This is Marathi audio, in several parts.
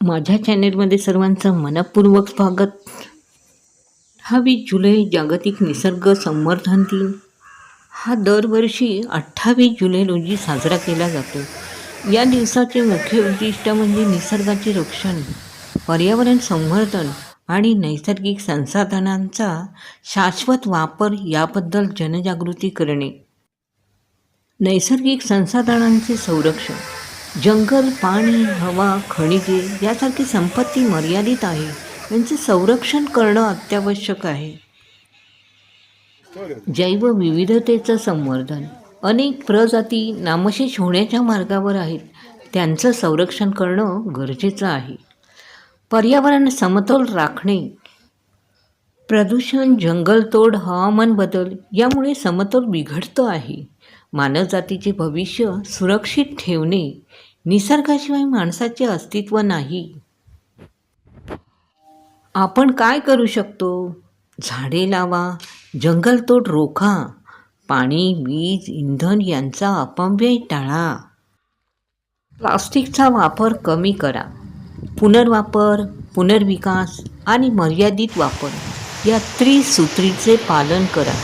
माझ्या चॅनेलमध्ये सर्वांचं मनपूर्वक स्वागत. हा वीस जुलै जागतिक निसर्ग संवर्धन दिन. हा दरवर्षी अठ्ठावीस जुलै रोजी साजरा केला जातो. या दिवसाचे मुख्य उद्दिष्ट म्हणजे निसर्गाचे रक्षण पर्यावरण संवर्धन आणि नैसर्गिक संसाधनांचा शाश्वत वापर याबद्दल जनजागृती करणे. नैसर्गिक संसाधनांचे संरक्षण जंगल पाणी हवा खनिजे यासारखी संपत्ती मर्यादित आहे. यांचे संरक्षण करणं अत्यावश्यक आहे. जैवविविधतेचं संवर्धन. अनेक प्रजाती नामशेष होण्याच्या मार्गावर आहेत. त्यांचं संरक्षण करणं गरजेचं आहे. पर्यावरण समतोल राखणे प्रदूषण जंगलतोड हवामान बदल यामुळे समतोल बिघडतो आहे. मानवजातीचे भविष्य सुरक्षित ठेवणे निसर्गाशिवाय माणसाचे अस्तित्व नाही. आपण काय करू शकतो? झाडे लावा जंगलतोड रोखा पाणी वीज इंधन यांचा अपव्यय टाळा. प्लास्टिकचा वापर कमी करा. पुनर्वापर पुनर्विकास आणि मर्यादित वापर या त्रिसूत्रीचे पालन करा.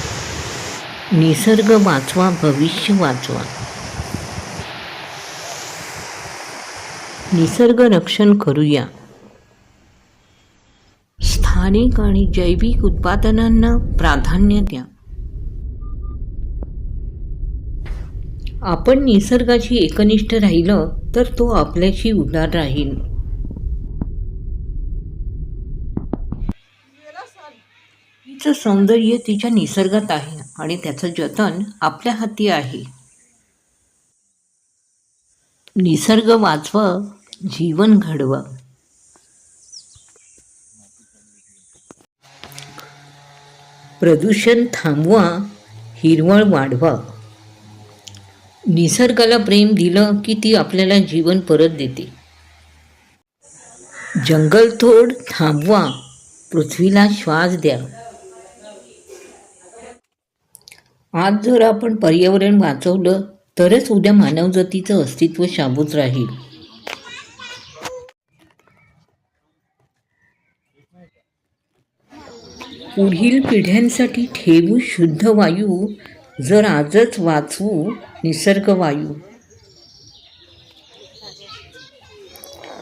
निसर्ग वाचवा भविष्य वाचवा. निसर्ग रक्षण करूया. स्थानिक आणि जैविक उत्पादनांना प्राधान्य द्या. आपण निसर्गाशी एकनिष्ठ राहिलं तर तो आपल्याशी उदार राहील. तिचं सौंदर्य तिच्या निसर्गात आहे आणि त्याचं जतन आपल्या हाती आहे. निसर्ग वाचवा जीवन घडवा. प्रदूषण थांबवा हिरवळ वाढवा. निसर्गाला प्रेम दिलं की ती आपल्याला जीवन परत देते. जंगलतोड थांबवा पृथ्वीला श्वास द्या. आज जर आपण पर्यावरण वाचवलं तरच उद्या मानवजातीचं अस्तित्व शाबूत राहील. पुढील पिढ्यांसाठी ठेवू शुद्ध वायू जर आजच वाचवू निसर्ग वायू.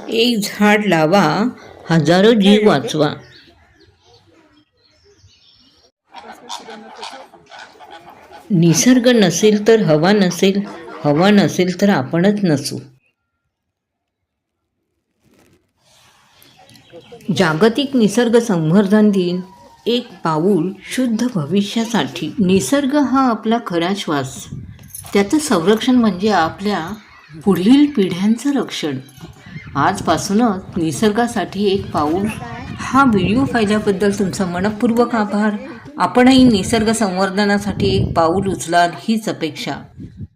एक झाड लावा हजारो जीव वाचवा. निसर्ग नसेल तर हवा नसेल हवा नसेल तर आपणच नसू. जागतिक निसर्ग संवर्धन दिन. एक पाऊल शुद्ध भविष्यासाठी. निसर्ग हा आपला खरा श्वास. त्याचं संरक्षण म्हणजे आपल्या पुढील पिढ्यांचं रक्षण. आजपासूनच निसर्गासाठी एक पाऊल. हा व्हिडिओ पाहिल्याबद्दल तुमचा मनपूर्वक आभार. आपणही निसर्ग संवर्धनासाठी एक पाऊल उचलाल हीच अपेक्षा.